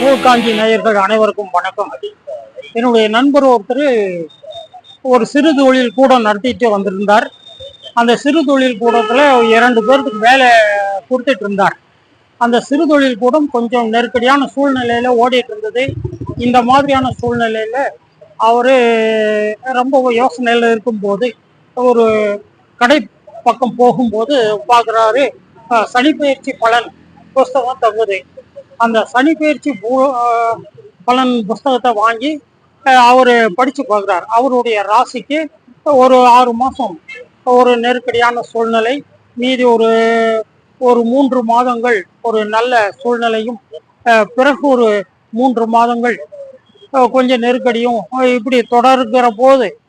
மூக்காஞ்சி நேயர்கள் அனைவருக்கும் வணக்கம். என்னுடைய நண்பர் ஒருத்தர் ஒரு சிறு தொழில் கூடம் நடத்திட்டு வந்திருந்தார். அந்த சிறு தொழில் கூடத்தில் இரண்டு பேருக்கு வேலை கொடுத்துட்டு இருந்தார். அந்த சிறு தொழில் கூடம் கொஞ்சம் நெருக்கடியான சூழ்நிலையில் ஓடிட்டு இருந்தது. இந்த மாதிரியான சூழ்நிலையில் அவர் ரொம்ப யோசனையில் இருக்கும்போது ஒரு கடை பக்கம் போகும்போது பார்க்குறாரு சனிப்பயிற்சி பலன் புஸ்தகம் தங்குது அந்த சனி பூ- பலன் புஸ்தகத்தை வாங்கி அவர் படித்து பார்க்குறார். அவருடைய ராசிக்கு ஒரு ஆறு மாதம் ஒரு நெருக்கடியான சூழ்நிலை மீதி ஒரு ஒரு மூன்று மாதங்கள் ஒரு நல்ல சூழ்நிலையும் பிறகு ஒரு மூன்று மாதங்கள் கொஞ்சம் நெருக்கடியும் இப்படி தொடர்கிற போது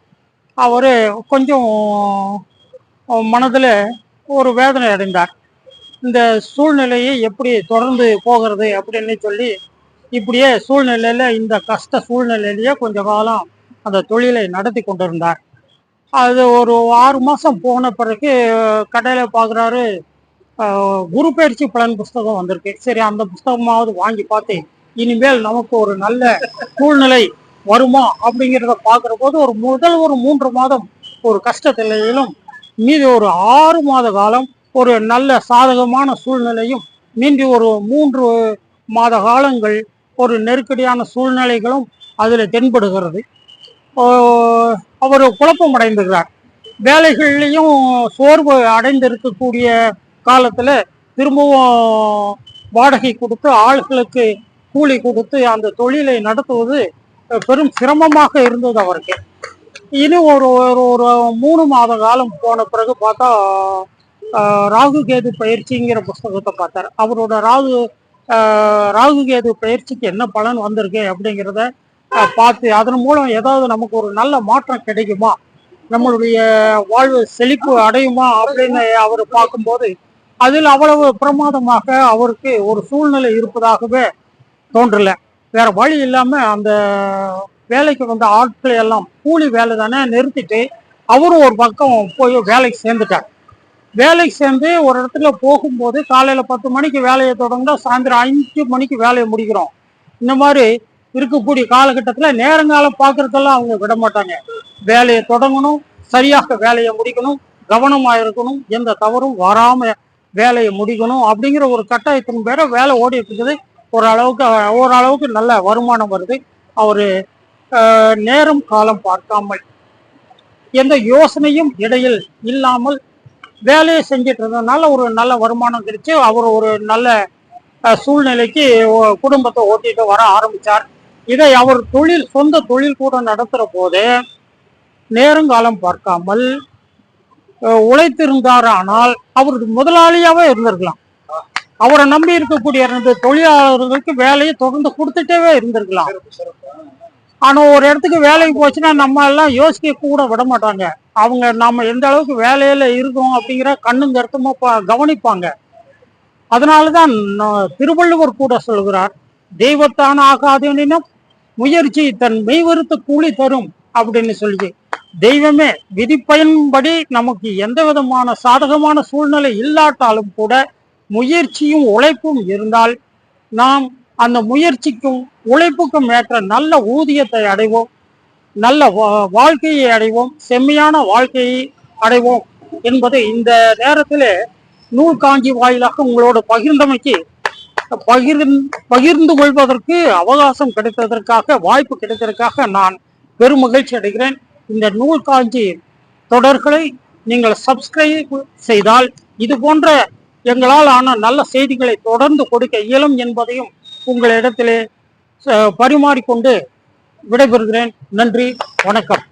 அவர் கொஞ்சம் மனதில் ஒரு வேதனை அடைந்தார். இந்த சூழ்நிலையை எப்படி தொடர்ந்து போகிறது அப்படின்னு சொல்லி இப்படியே சூழ்நிலையில் இந்த கஷ்ட சூழ்நிலையிலேயே கொஞ்ச காலம் அந்த தொழிலை நடத்தி கொண்டிருந்தார். அது ஒரு ஆறு மாதம் போன பிறகு கடையில் பார்க்குறாரு குரு பயிற்சி பலன் புஸ்தகம் வந்திருக்கு. சரி அந்த புஸ்தகமாவது வாங்கி பார்த்து இனிமேல் நமக்கு ஒரு நல்ல சூழ்நிலை வருமா அப்படிங்கிறத பார்க்குற போது ஒரு முதல் ஒரு மூன்று மாதம் ஒரு கஷ்டத்திலையிலும் மீதி ஒரு ஆறு மாத காலம் ஒரு நல்ல சாதகமான சூழ்நிலையும் மீண்டி ஒரு மூன்று மாத காலங்கள் ஒரு நெருக்கடியான சூழ்நிலைகளும் அதில் தென்படுகிறது. அவர் குழப்பம் அடைந்துகிறார் வேலைகள்லையும் சோர்வு அடைந்திருக்கக்கூடிய காலத்தில் திரும்பவும் வாடகை கொடுத்து ஆள்களுக்கு கூலி கொடுத்து அந்த தொழிலை நடத்துவது பெரும் சிரமமாக இருந்தது அவருக்கு. இனி ஒரு ஒரு ஒரு மூணு மாத காலம் போன பிறகு பார்த்தா ராகு கேது பயிற்சிங்கிற புஸ்தகத்தை பார்த்தார். அவரோட ராகு ஆஹ், ராகு கேது பயிற்சிக்கு என்ன பலன் வந்திருக்கு அப்படிங்கிறத பார்த்து அதன் மூலம் ஏதாவது நமக்கு ஒரு நல்ல மாற்றம் கிடைக்குமா? நம்மளுடைய வாழ்வு செழிப்பு அடையுமா அப்படின்னு அவர் பார்க்கும்போது அதில் அவ்வளவு பிரமாதமாக அவருக்கு ஒரு சூழ்நிலை இருப்பதாகவே தோன்றல. வேற வழி இல்லாம அந்த வேலைக்கு வந்த ஆட்களை எல்லாம் கூலி வேலை தானே நிறுத்திட்டு அவரும் ஒரு பக்கம் போய் வேலைக்கு சேர்ந்துட்டார். வேலைக்கு சேர்ந்து ஒரு இடத்துல போகும்போது காலையில் பத்து மணிக்கு வேலையை தொடங்கினா சாயந்தரம் அஞ்சு மணிக்கு வேலையை முடிக்கிறோம். இந்த மாதிரி இருக்கக்கூடிய காலகட்டத்தில் நேரங்காலம் பார்க்குறதெல்லாம் அவங்க விட மாட்டாங்க. வேலையை தொடங்கணும் சரியாக வேலையை முடிக்கணும் கவனமாக இருக்கணும் எந்த தவறும் வராமல் வேலையை முடிக்கணும் அப்படிங்கிற ஒரு கட்டாயத்தின் பேர வேலை ஓடிட்டு இருக்குது. ஓரளவுக்கு ஓரளவுக்கு நல்ல வருமானம் வருது. அவர் ஆஹ், நேரம் காலம் பார்க்காமல் எந்த யோசனையும் இடையில் இல்லாமல் வேலையை செஞ்சுட்டு இருந்ததுனால ஒரு நல்ல வருமானம் கிடைச்சு அவர் ஒரு நல்ல அஹ், சூழ்நிலைக்கு குடும்பத்தை ஓட்டிட்டு வர ஆரம்பிச்சார். இதை அவர் தொழில் சொந்த தொழில் கூட நடத்துகிற போது நேரங்காலம் பார்க்காமல் உழைத்திருந்தார். ஆனால் அவரது முதலாளியாவே இருந்திருக்கலாம். அவரை நம்பி இருக்கக்கூடிய ரெண்டு தொழிலாளர்களுக்கு வேலையை தொடர்ந்து கொடுத்துட்டே இருந்திருக்கலாம். ஆனா ஒரு இடத்துக்கு வேலைக்கு போச்சுன்னா நம்ம எல்லாம் யோசிக்க கூட விட மாட்டாங்க. அவங்க நம்ம எந்த அளவுக்கு வேலையில இருக்கோம் அப்படிங்கிற கண்ணும் கருத்துமா பா- கவனிப்பாங்க. அதனாலதான் நா- திருவள்ளுவர் கூட சொல்கிறார் தெய்வத்தான் ஆகாதெனினும் முயற்சி தன் மெய்வருத்த கூலி தரும் அப்படின்னு சொல்லி தெய்வமே விதிப்பயன்படி நமக்கு எந்த விதமான சாதகமான சூழ்நிலை இல்லாட்டாலும் கூட முயற்சியும் உழைப்பும் இருந்தால் நாம் அந்த முயற்சிக்கும் உழைப்புக்கும் ஏற்ற நல்ல ஊதியத்தை அடைவோம். நல்ல வா- வாழ்க்கையை அடைவோம். செம்மையான வாழ்க்கையை அடைவோம் என்பதை இந்த நேரத்தில் நூல் காஞ்சி வாயிலாக உங்களோட பகிர்ந்தமைக்கு பகிர் பகிர்ந்து கொள்வதற்கு அவகாசம் கிடைத்ததற்காக வாய்ப்பு கிடைத்ததற்காக நான் பெரும் மகிழ்ச்சி அடைகிறேன். இந்த நூல் காஞ்சி தொடர்களை நீங்கள் சப்ஸ்கிரைப் செய்தால் இது போன்ற எங்களால் ஆன நல்ல செய்திகளை தொடர்ந்து கொடுக்க இயலும் என்பதையும் உங்களிடத்திலே பரிமாறிக்கொண்டு விடைபெறுகிறேன். நன்றி வணக்கம்.